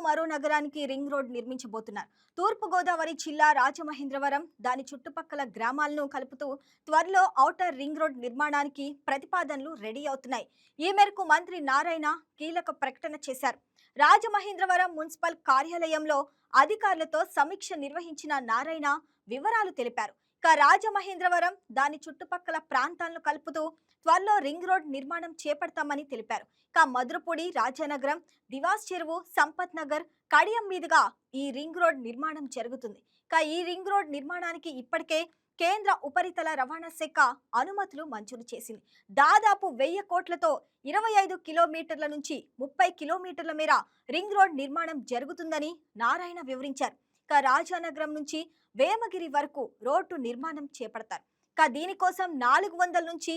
మరో నగరానికి ring road నిర్మించబోతున్నారు. తూర్పు గోదావరి జిల్లా రాజమహేంద్రవరం దాని చుట్టుపక్కల గ్రామాలను కలుపుతూ త్వరలో ఔటర్ రింగ్ రోడ్ నిర్మాణానికి ప్రతిపాదనలు రెడీ అవుతున్నాయి. ఈ మేరకు మంత్రి నారాయణ కీలక ప్రకటన చేశారు. రాజమహేంద్రవరం మున్సిపల్ కార్యాలయంలో అధికారులతో సమీక్ష నిర్వహించిన నారాయణ వివరాలు తెలిపారు. ఇక రాజమహేంద్రవరం దాని చుట్టుపక్కల ప్రాంతాలను కలుపుతూ త్వరలో రింగ్ రోడ్ నిర్మాణం చేపడతామని తెలిపారు. ఇక మధురపూడి రాజానగరం దివాస్ చెరువు సంపత్ నగర్ కడియం మీదుగా ఈ రింగ్ రోడ్ నిర్మాణం జరుగుతుంది. ఇక ఈ రింగ్ రోడ్ నిర్మాణానికి ఇప్పటికే కేంద్ర ఉపరితల రవాణా శాఖ అనుమతులు మంజూరు చేసింది. దాదాపు వెయ్యి కోట్లతో ఇరవై ఐదు కిలోమీటర్ల నుంచి ముప్పై కిలోమీటర్ల మేర రింగ్ రోడ్ నిర్మాణం జరుగుతుందని నారాయణ వివరించారు. ఇక రాజానగరం నుంచి వేమగిరి వరకు రోడ్డు నిర్మాణం చేపడతారు. ఇక దీనికోసం నాలుగు వందల నుంచి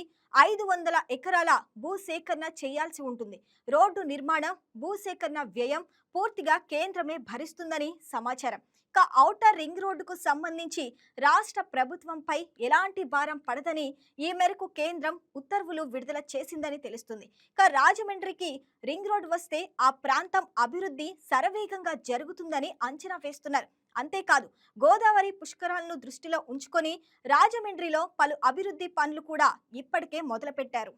ఐదు వందల ఎకరాల భూసేకరణ చేయాల్సి ఉంటుంది. రోడ్డు నిర్మాణం భూసేకరణ వ్యయం పూర్తిగా కేంద్రమే భరిస్తుందని సమాచారం. ఇక ఔటర్ రింగ్ రోడ్డుకు సంబంధించి రాష్ట్ర ప్రభుత్వంపై ఎలాంటి భారం పడదని ఈ మేరకు కేంద్రం ఉత్తర్వులు విడుదల చేసిందని తెలుస్తుంది. ఇక రాజమండ్రికి రింగ్ రోడ్ వస్తే ఆ ప్రాంతం అభివృద్ధి శరవేగంగా జరుగుతుందని అంచనా వేస్తున్నారు. అంతేకాదు గోదావరి పుష్కరాలను దృష్టిలో ఉంచుకొని రాజమండ్రిలో పలు అభివృద్ధి పనులు కూడా ఇప్పటికే మొదలుపెట్టారు.